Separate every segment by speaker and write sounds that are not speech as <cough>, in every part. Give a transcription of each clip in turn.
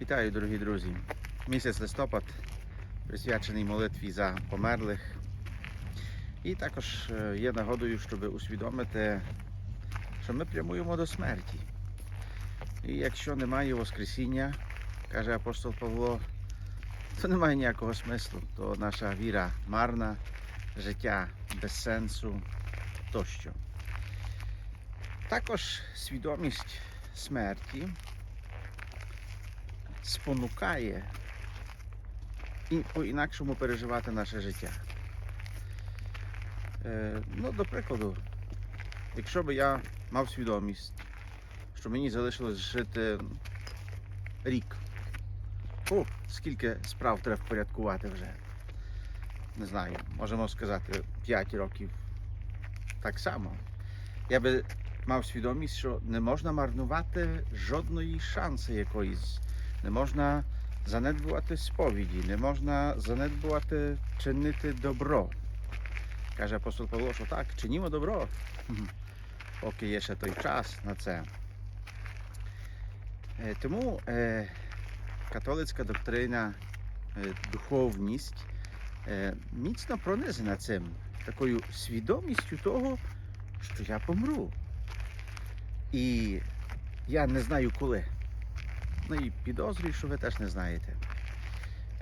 Speaker 1: Вітаю, дорогі друзі! Місяць листопад присвячений молитві за померлих. І також е, є нагодою, щоб усвідомити, що ми прямуємо до смерті. І якщо немає Воскресіння, каже апостол Павло, то немає ніякого смислу, то наша віра марна, життя без сенсу тощо. Також свідомість смерті спонукає по-інакшому переживати наше життя. Е, ну, до прикладу, якщо б я мав свідомість, що мені залишилось жити рік, о, скільки справ треба впорядкувати вже. Не знаю, можемо сказати 5 років так само. Я би мав свідомість, що не можна марнувати жодної шанси якоїсь. Не можна занедбувати сповіді, не можна занедбувати чинити добро. Каже апостол Павло, що так, чинімо добро, <laughs> поки є ще той час на це. Е, Тому е, католицька доктрина, е, духовність міцно пронизана цим, такою свідомістю того, що я помру. І я не знаю коли. Ну і підозрюю, що ви теж не знаєте.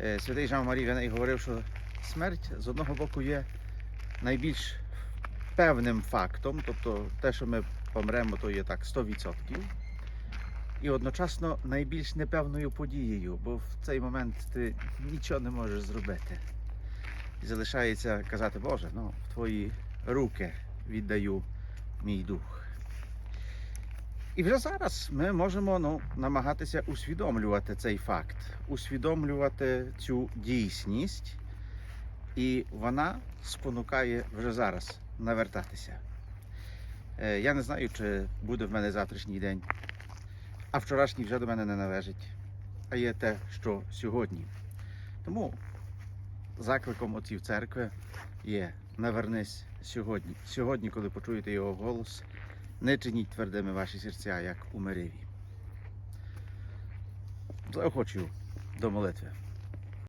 Speaker 1: Е, Святий Жан Марій Веней говорив, що смерть з одного боку є найбільш певним фактом, тобто те, що ми помремо, то є так 100%. І одночасно найбільш непевною подією, бо в цей момент ти нічого не можеш зробити. І залишається казати, Боже, ну, в твої руки віддаю мій дух. І вже зараз ми можемо ну, намагатися усвідомлювати цей факт, усвідомлювати цю дійсність, і вона спонукає вже зараз навертатися. Е, Я не знаю, чи буде в мене завтрашній день, а вчорашній вже до мене не належить, а є те, що сьогодні. Тому закликом отців церкви є навернись сьогодні. Сьогодні, коли почуєте його голос, не чиніть твердими ваші серця, як у Мериві. Заохочую до молитви.